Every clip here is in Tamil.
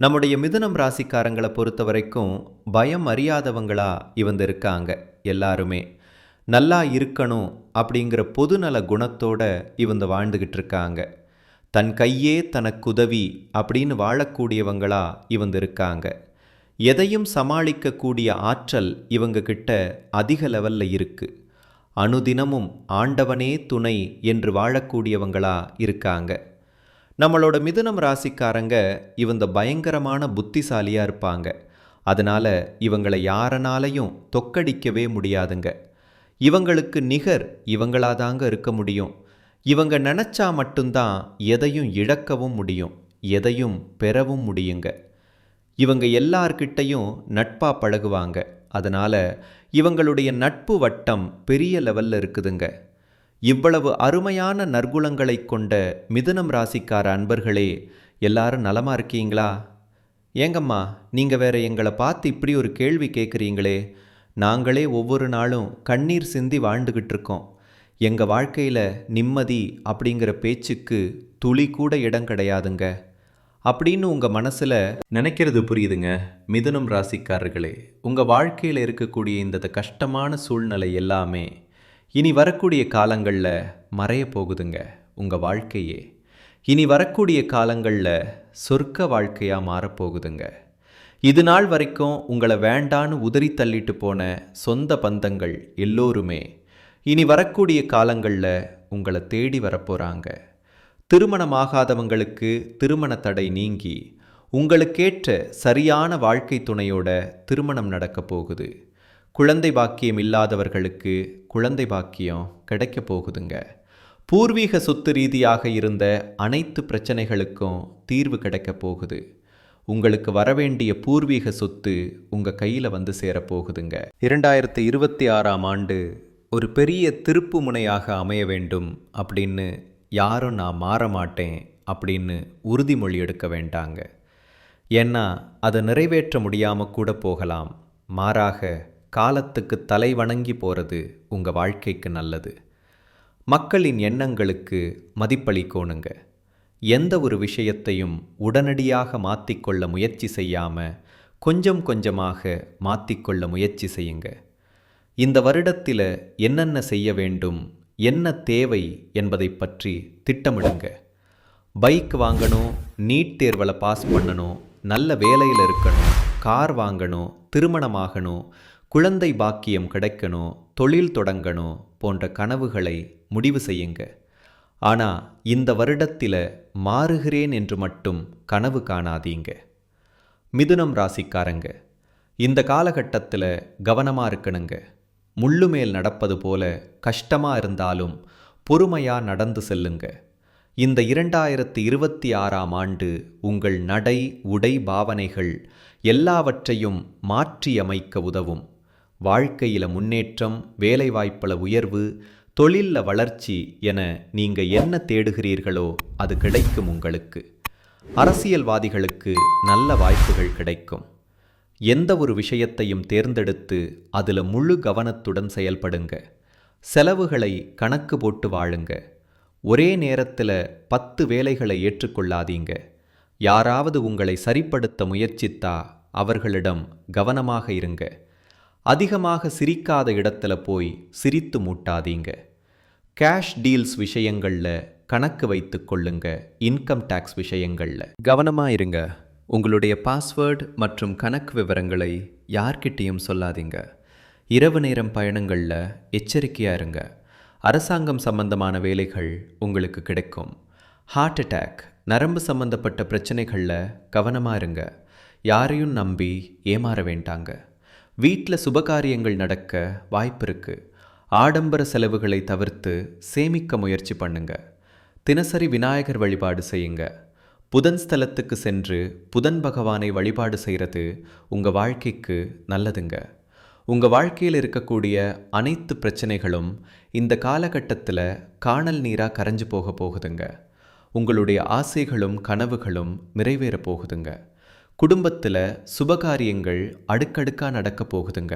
நம்முடைய மிதுனம் ராசிக்காரங்களை பொறுத்த வரைக்கும் பயம் அறியாதவங்களா இவங்க இருக்காங்க எல்லாருமே. நல்லா இருக்கணும் அப்படிங்கிற பொதுநல குணத்தோட இவங்க வாழ்ந்துக்கிட்டு இருக்காங்க தன் கையே தனக்குதவி அப்படின்னு வாழக்கூடியவங்களா இவங்க இருக்காங்க எதையும் சமாளிக்கக்கூடிய ஆற்றல் இவங்க கிட்ட அதிக லெவலில் இருக்கு. அனுதினமும் ஆண்டவனே துணை என்று வாழக்கூடியவங்களா இருக்காங்க. நம்மளோட மிதுனம் ராசிக்காரங்க இவங்க பயங்கரமான புத்திசாலியாக இருப்பாங்க. அதனால் இவங்களை யாரனாலையும் தொக்கடிக்கவே முடியாதுங்க. இவங்களுக்கு நிகர் இவங்களாதாங்க இருக்க முடியும். இவங்க நினச்சா மட்டும்தான் எதையும் இழக்கவும் முடியும். எதையும் பெறவும் முடியுங்க. இவங்க எல்லார்கிட்டையும் நட்பாக பழகுவாங்க. அதனால் இவங்களுடைய நட்பு வட்டம் பெரிய லெவலில் இருக்குதுங்க. இவ்வளவு அருமையான நற்குணங்களை கொண்ட மிதுனம் ராசிக்கார அன்பர்களே எல்லாரும் நலமா இருக்கீங்களா? ஏங்கம்மா நீங்கள் வேற எங்களை பார்த்து இப்படி ஒரு கேள்வி கேட்குறீங்களே நாங்களே ஒவ்வொரு நாளும் கண்ணீர் சிந்தி வாழ்ந்துக்கிட்டு இருக்கோம். எங்கள் வாழ்க்கையில் நிம்மதி அப்படிங்கிற பேச்சுக்கு துளி கூட இடம் கிடையாதுங்க. அப்படின்னு உங்கள் மனசில் நினைக்கிறது புரியுதுங்க மிதுனம் ராசிக்காரர்களே. உங்கள் வாழ்க்கையில் இருக்கக்கூடிய இந்த கஷ்டமான சூழ்நிலை எல்லாமே இனி வரக்கூடிய காலங்களில் மறைய போகுதுங்க உங்கள் வாழ்க்கையே. இனி வரக்கூடிய காலங்களில் சொர்க்க வாழ்க்கையாக மாறப்போகுதுங்க இது நாள் வரைக்கும் உங்களை வேண்டான்னு உதறி தள்ளிட்டு போன சொந்த பந்தங்கள் எல்லோருமே இனி வரக்கூடிய காலங்களில் உங்களை தேடி வரப்போகிறாங்க திருமணமாகாதவங்களுக்கு திருமண தடை நீங்கி உங்களுக்கேற்ற சரியான வாழ்க்கை துணையோட திருமணம் நடக்க போகுது. குழந்தை பாக்கியம் இல்லாதவர்களுக்கு குழந்தை பாக்கியம் கிடைக்க போகுதுங்க. பூர்வீக சொத்து ரீதியாக இருந்த அனைத்து பிரச்சனைகளுக்கும் தீர்வு கிடைக்க போகுது. உங்களுக்கு வரவேண்டிய பூர்வீக சொத்து உங்கள் கையில் வந்து சேரப்போகுதுங்க இரண்டாயிரத்தி இருபத்தி ஆறாம் ஆண்டு ஒரு பெரிய திருப்பு முனையாக அமைய வேண்டும் அப்படின்னு யாரும் நான் மாற மாட்டேன் அப்படின்னு உறுதிமொழி எடுக்க வேண்டாங்க. ஏன்னா அதை நிறைவேற்ற முடியாமல் கூட போகலாம். மாறாக காலத்துக்கு தலை வணங்கி போகிறது உங்கள் வாழ்க்கைக்கு நல்லது. மக்களின் எண்ணங்களுக்கு மதிப்பளிக்கோணுங்க. எந்த ஒரு விஷயத்தையும் உடனடியாக மாற்றிக்கொள்ள முயற்சி செய்யாமல் கொஞ்சம் கொஞ்சமாக மாற்றிக்கொள்ள முயற்சி செய்யுங்க. இந்த வருடத்தில் என்னென்ன செய்ய வேண்டும் என்ன தேவை என்பதை பற்றி திட்டமிடுங்க. பைக் வாங்கணும் நீட் தேர்வில் பாஸ் பண்ணணும் நல்ல வேலையில் இருக்கணும் கார் வாங்கணும் திருமணமாகணும் குழந்தை பாக்கியம் கிடைக்கணும் தொழில் தொடங்கணும் போன்ற கனவுகளை முடிவு செய்யுங்க. ஆனால் இந்த வருடத்தில் மாறுகிறேன் என்று மட்டும் கனவு காணாதீங்க. மிதுனம் ராசிக்காரங்க இந்த காலகட்டத்தில் கவனமாக இருக்கணுங்க. முள்ளு மேல் நடப்பது போல கஷ்டமாக இருந்தாலும் பொறுமையாக நடந்து செல்லுங்க. இந்த இரண்டாயிரத்தி இருபத்தி ஆறாம் ஆண்டு உங்கள் நடை உடை பாவனைகள் எல்லாவற்றையும் மாற்றியமைக்க உதவும். வாழ்க்கையில் முன்னேற்றம் வேலைவாய்ப்பில் உயர்வு தொழிலில் வளர்ச்சி என நீங்கள் என்ன தேடுகிறீர்களோ அது கிடைக்கும் உங்களுக்கு. அரசியல்வாதிகளுக்கு நல்ல வாய்ப்புகள் கிடைக்கும். எந்த ஒரு விஷயத்தையும் தேர்ந்தெடுத்து அதில் முழு கவனத்துடன் செயல்படுங்க. செலவுகளை கணக்கு போட்டு வாழுங்க. ஒரே நேரத்தில் பத்து வேலைகளை ஏற்றுக்கொள்ளாதீங்க. யாராவது உங்களை சரிப்படுத்த முயற்சித்தா அவர்களிடம் கவனமாக இருங்க. அதிகமாக சிரிக்காத இடத்துல போய் சிரித்து மூட்டாதீங்க. கேஷ் டீல்ஸ் விஷயங்களில் கணக்கு வைத்து கொள்ளுங்க இன்கம் டேக்ஸ் விஷயங்களில். கவனமாக இருங்க உங்களுடைய பாஸ்வேர்டு மற்றும் கணக்கு விவரங்களை யார்கிட்டேயும் சொல்லாதீங்க. இரவு நேரம் பயணங்களில் எச்சரிக்கையாக இருங்க. அரசாங்கம் சம்பந்தமான வேலைகள் உங்களுக்கு கிடைக்கும். ஹார்ட் அட்டாக் நரம்பு சம்பந்தப்பட்ட பிரச்சனைகளில் கவனமாக இருங்க யாரையும் நம்பி ஏமாற வேண்டாங்க. வீட்டில் சுபகாரியங்கள் நடக்க வாய்ப்பு இருக்கு ஆடம்பர செலவுகளை தவிர்த்து சேமிக்க முயற்சி பண்ணுங்க. தினசரி விநாயகர் வழிபாடு செய்யுங்க. புதன் ஸ்தலத்துக்கு சென்று புதன் பகவானை வழிபாடு செய்கிறது உங்கள் வாழ்க்கைக்கு நல்லதுங்க. உங்கள் வாழ்க்கையில் இருக்கக்கூடிய அனைத்து பிரச்சனைகளும் இந்த காலகட்டத்தில் காணல் நீராக கரைஞ்சு போக போகுதுங்க. உங்களுடைய ஆசைகளும் கனவுகளும் நிறைவேற போகுதுங்க. குடும்பத்தில் சுபகாரியங்கள் அடுக்கடுக்காக நடக்க போகுதுங்க.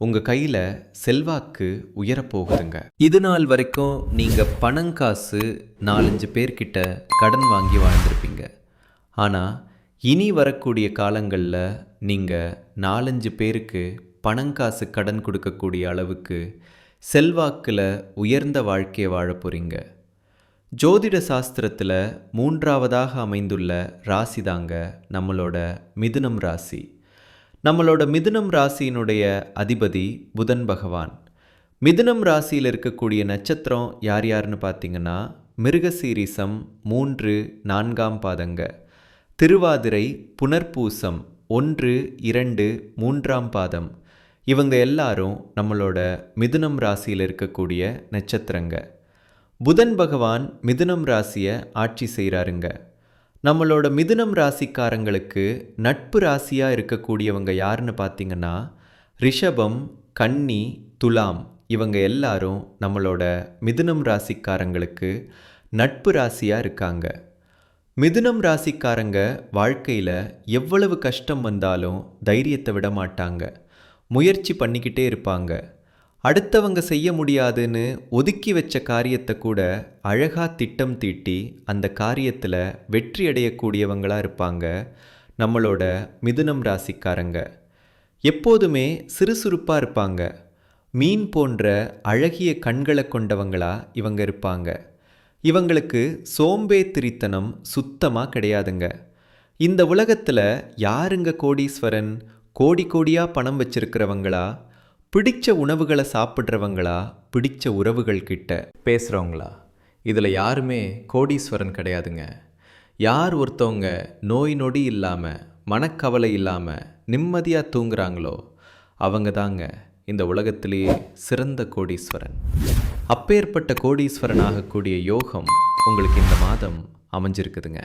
உங்கள் கையில் செல்வாக்கு உயரப்போகுதுங்க இது நாள் வரைக்கும் நீங்கள் பணங்காசு நாலஞ்சு பேர்கிட்ட கடன் வாங்கி வாழ்ந்திருப்பீங்க. ஆனால் இனி வரக்கூடிய காலங்களில் நீங்கள் நாலஞ்சு பேருக்கு பணங்காசு கடன் கொடுக்கக்கூடிய அளவுக்கு செல்வாக்கில் உயர்ந்த வாழ்க்கையை வாழ போகிறீங்க ஜோதிட சாஸ்திரத்தில் மூன்றாவதாக அமைந்துள்ள ராசி தாங்க நம்மளோட மிதுனம் ராசி. நம்மளோட மிதுனம் ராசியினுடைய அதிபதி புதன் பகவான். மிதுனம் ராசியில் இருக்கக்கூடிய நட்சத்திரம் யார் யாருன்னு பார்த்தீங்கன்னா மிருகசீரிசம் மூன்று நான்காம் பாதங்க. திருவாதிரை புனர்பூசம் ஒன்று இரண்டு மூன்றாம் பாதம். இவங்க எல்லாரும் நம்மளோட மிதுனம் ராசியில் இருக்கக்கூடிய நட்சத்திரங்க. புதன் பகவான் மிதுனம் ராசியை ஆட்சி செய்கிறாருங்க. நம்மளோட மிதுனம் ராசிக்காரங்களுக்கு நட்பு ராசியாக இருக்கக்கூடியவங்க யாருன்னு பார்த்தீங்கன்னா ரிஷபம் கன்னி துலாம் இவங்க எல்லாரும் நம்மளோட மிதுனம் ராசிக்காரங்களுக்கு நட்பு ராசியாக இருக்காங்க. மிதுனம் ராசிக்காரங்க வாழ்க்கையில் எவ்வளவு கஷ்டம் வந்தாலும் தைரியத்தை விட மாட்டாங்க முயற்சி பண்ணிக்கிட்டே இருப்பாங்க. அடுத்தவங்க செய்ய முடியாதுன்னு ஒதுக்கி வச்ச காரியத்தை கூட அழகாக திட்டம் தீட்டி அந்த காரியத்தில் வெற்றி அடையக்கூடியவங்களாக இருப்பாங்க நம்மளோட மிதுனம் ராசிக்காரங்க. எப்போதுமே சுறுசுறுப்பாக இருப்பாங்க. மீன் போன்ற அழகிய கண்களை கொண்டவங்களா இவங்க இருப்பாங்க. இவங்களுக்கு சோம்பேத்திரித்தனம் சுத்தமாக கிடையாதுங்க. இந்த உலகத்தில் யாருங்க கோடீஸ்வரன்? கோடி கோடியாக பணம் வச்சிருக்கிறவங்களா? பிடிச்ச உணவுகளை சாப்பிட்றவங்களா? பிடிச்ச உறவுகள் கிட்ட பேசுகிறவங்களா இதில் யாருமே கோடீஸ்வரன் கிடையாதுங்க. யார் ஒருத்தவங்க நோய் நொடி இல்லாமல் மனக்கவலை இல்லாமல் நிம்மதியாக தூங்குறாங்களோ அவங்க தாங்க இந்த உலகத்திலேயே சிறந்த கோடீஸ்வரன். அப்பேற்பட்ட கோடீஸ்வரன் ஆகக்கூடிய யோகம் உங்களுக்கு இந்த மாதம் அமைஞ்சிருக்குதுங்க.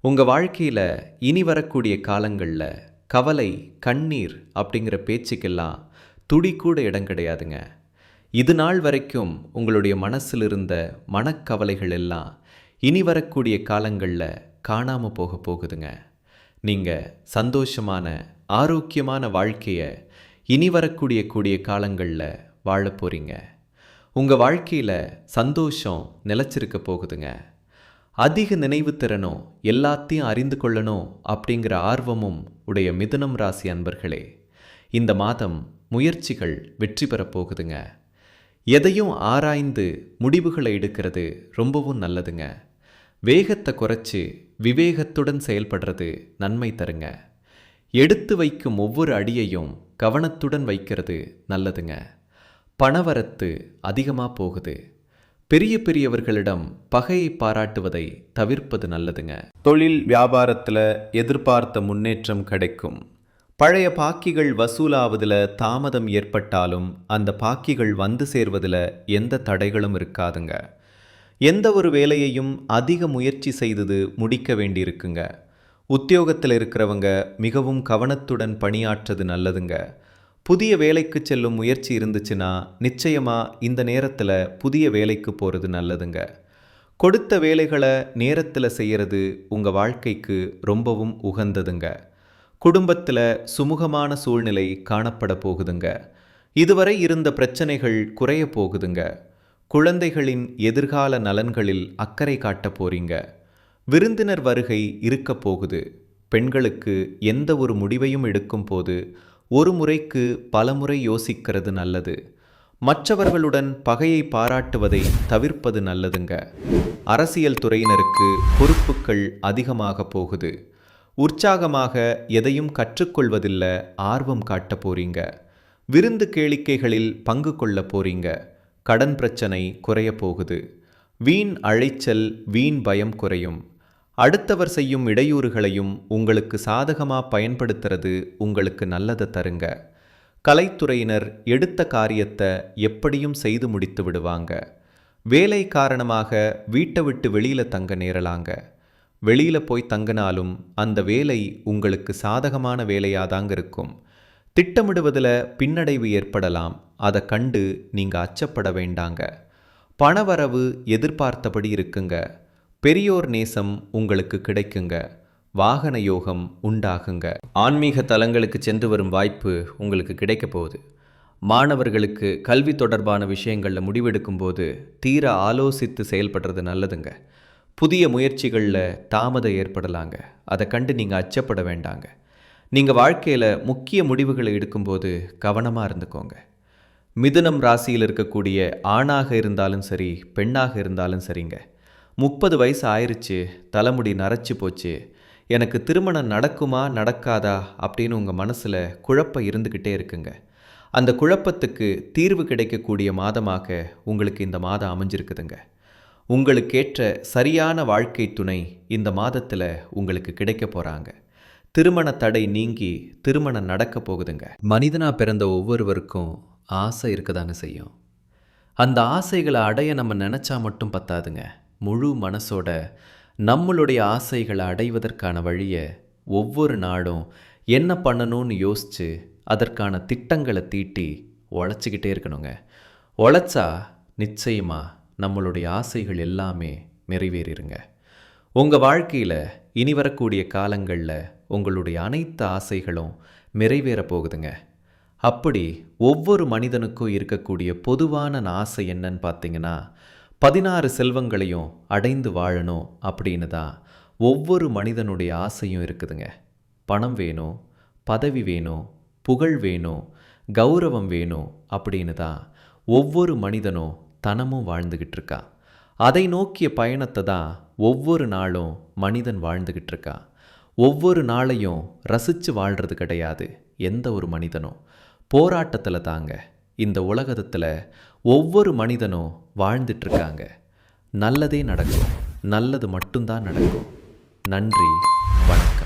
உங்கள் வாழ்க்கையில் இனி வரக்கூடிய காலங்களில் கவலை கண்ணீர் அப்படிங்கிற பேச்சுக்கெல்லாம் துடி கூட இடம் கிடையாதுங்க. இது நாள் வரைக்கும் உங்களுடைய மனசில் இருந்த மனக்கவலைகள் எல்லாம் இனி வரக்கூடிய காலங்களில் காணாமல் போக போகுதுங்க. நீங்கள் சந்தோஷமான ஆரோக்கியமான வாழ்க்கையை இனி வரக்கூடிய கூடிய காலங்களில் வாழ போகிறீங்க உங்கள் வாழ்க்கையில் சந்தோஷம் நிலச்சிருக்க போகுதுங்க. அதிக நினைவு திறனும் எல்லாத்தையும் அறிந்து கொள்ளணும் அப்படிங்கிற ஆர்வமும் உடைய மிதுனம் ராசி அன்பர்களே இந்த மாதம் முயற்சிகள் வெற்றி பெறப்போகுதுங்க எதையும் ஆராய்ந்து முடிவுகளை எடுக்கிறது ரொம்பவும் நல்லதுங்க. வேகத்தை குறைச்சி விவேகத்துடன் செயல்படுறது நன்மை தருங்க. எடுத்து வைக்கும் ஒவ்வொரு அடியையும் கவனத்துடன் வைக்கிறது நல்லதுங்க. பணவரத்து அதிகமாக போகுது. பெரிய பெரியவர்களிடம் பகையை பாராட்டுவதை தவிர்ப்பது நல்லதுங்க. தொழில் வியாபாரத்தில் எதிர்பார்த்த முன்னேற்றம் கிடைக்கும். பழைய பாக்கிகள் வசூலாவதில் தாமதம் ஏற்பட்டாலும் அந்த பாக்கிகள் வந்து சேர்வதில் எந்த தடைகளும் இருக்காதுங்க. எந்த ஒரு வேலையையும் அதிக முயற்சி செய்தது முடிக்க வேண்டியிருக்குங்க. உத்தியோகத்தில் இருக்கிறவங்க மிகவும் கவனத்துடன் பணியாற்றது நல்லதுங்க. புதிய வேலைக்கு செல்லும் முயற்சி இருந்துச்சுன்னா நிச்சயமாக இந்த நேரத்தில் புதிய வேலைக்கு போகிறது நல்லதுங்க. கொடுத்த வேலைகளை நேரத்தில் செய்கிறது உங்கள் வாழ்க்கைக்கு ரொம்பவும் உகந்ததுங்க. குடும்பத்தில் சுமூகமான சூழ்நிலை காணப்பட போகுதுங்க. இதுவரை இருந்த பிரச்சனைகள் குறைய போகுதுங்க. குழந்தைகளின் எதிர்கால நலன்களில் அக்கறை காட்ட போறீங்க. விருந்தினர் வருகை இருக்க போகுது. பெண்களுக்கு எந்த ஒரு முடிவையும் எடுக்கும் போது ஒரு முறைக்கு பலமுறை யோசிக்கிறது நல்லது. மற்றவர்களுடன் பகையை பாராட்டுவதை தவிர்ப்பது நல்லதுங்க. அரசியல் துறையினருக்கு பொறுப்புகள் அதிகமாக போகுது. உற்சாகமாக எதையும் கற்றுக்கொள்வதில்ல ஆர்வம் காட்ட போறீங்க. விருந்து கேளிக்கைகளில் பங்கு கொள்ள போறீங்க. கடன் பிரச்சனை குறைய போகுது. வீண் அழைச்சல் வீண் பயம் குறையும். அடுத்தவர் செய்யும் இடையூறுகளையும் உங்களுக்கு சாதகமாக பயன்படுத்துறது உங்களுக்கு நல்லதை தருங்க. கலைத்துறையினர் எடுத்த காரியத்தை எப்படியும் செய்து முடித்து விடுவாங்க. வேலை காரணமாக வீட்டை விட்டு வெளியில் தங்க நேரலாங்க. வெளியில போய் தங்கினாலும் அந்த வேலை உங்களுக்கு சாதகமான வேலையாதாங்க இருக்கும் திட்டமிடுவதில் பின்னடைவு ஏற்படலாம். அதை கண்டு நீங்க அச்சப்பட வேண்டாங்க. பணவரவு எதிர்பார்த்தபடி இருக்குங்க. பெரியோர் நேசம் உங்களுக்கு கிடைக்குங்க. வாகன யோகம் உண்டாகுங்க. ஆன்மீக தலங்களுக்கு சென்று வரும் வாய்ப்பு உங்களுக்கு கிடைக்க போகுது. மாணவர்களுக்கு கல்வி தொடர்பான விஷயங்களில் முடிவெடுக்கும் போது தீர ஆலோசித்து செயல்படுறது நல்லதுங்க. புதிய முயற்சிகளில் தாமதம் ஏற்படலாங்க. அதை கண்டு நீங்கள் அச்சப்பட வேண்டாங்க. நீங்கள் வாழ்க்கையில் முக்கிய முடிவுகளை எடுக்கும்போது கவனமாக இருந்துக்கோங்க. மிதுனம் ராசியில் இருக்கக்கூடிய ஆணாக இருந்தாலும் சரி பெண்ணாக இருந்தாலும் சரிங்க. முப்பது வயசு ஆயிடுச்சு தலைமுடி நரைச்சி போச்சு எனக்கு திருமணம் நடக்குமா நடக்காதா அப்படின்னு உங்கள் மனசில் குழப்பம் இருந்துக்கிட்டே இருக்குங்க. அந்த குழப்பத்துக்கு தீர்வு கிடைக்கக்கூடிய மாதமாக உங்களுக்கு இந்த மாதம் அமைஞ்சிருக்குதுங்க. உங்களுக்கேற்ற சரியான வாழ்க்கை துணை இந்த மாதத்தில் உங்களுக்கு கிடைக்க போகிறாங்க திருமண தடை நீங்கி திருமணம் நடக்க போகுதுங்க. மனிதனாக பிறந்த ஒவ்வொருவருக்கும் ஆசை இருக்கதாங்க செய்யும். அந்த ஆசைகளை அடைய நம்ம நினச்சா மட்டும் பத்தாதுங்க. முழு மனசோட நம்மளுடைய ஆசைகளை அடைவதற்கான வழியை ஒவ்வொரு நாளும் என்ன பண்ணணும்னு யோசித்து அதற்கான திட்டங்களை தீட்டி உழைச்சிக்கிட்டே இருக்கணுங்க. உழைச்சா நிச்சயமாக நம்மளுடைய ஆசைகள் எல்லாமே நிறைவேறிடுங்க உங்கள் வாழ்க்கையில் இனி வரக்கூடிய காலங்களில் உங்களுடைய அனைத்து ஆசைகளும் நிறைவேற போகுதுங்க. அப்படி ஒவ்வொரு மனிதனுக்கும் இருக்கக்கூடிய பொதுவான ஆசை என்னன்னு பார்த்தீங்கன்னா பதினாறு செல்வங்களையும் அடைந்து வாழணும் அப்படின்னு தான் ஒவ்வொரு மனிதனுடைய ஆசையும் இருக்குதுங்க. பணம் வேணும் பதவி வேணும் புகழ் வேணும் கௌரவம் வேணும் அப்படின்னு தான் ஒவ்வொரு மனிதனும் தனமும் வாழ்ந்துக்கிட்டு இருக்கான் அதை நோக்கிய பயணத்தை தான் ஒவ்வொரு நாளும் மனிதன் வாழ்ந்துக்கிட்டு இருக்கான் ஒவ்வொரு நாளையும் ரசித்து வாழ்கிறது கிடையாது எந்த ஒரு மனிதனும். போராட்டத்தில் தாங்க இந்த உலகத்தில் ஒவ்வொரு மனிதனும் வாழ்ந்துட்டுருக்காங்க. நல்லதே நடக்கும் நல்லது மட்டும்தான் நடக்கும். நன்றி வணக்கம்.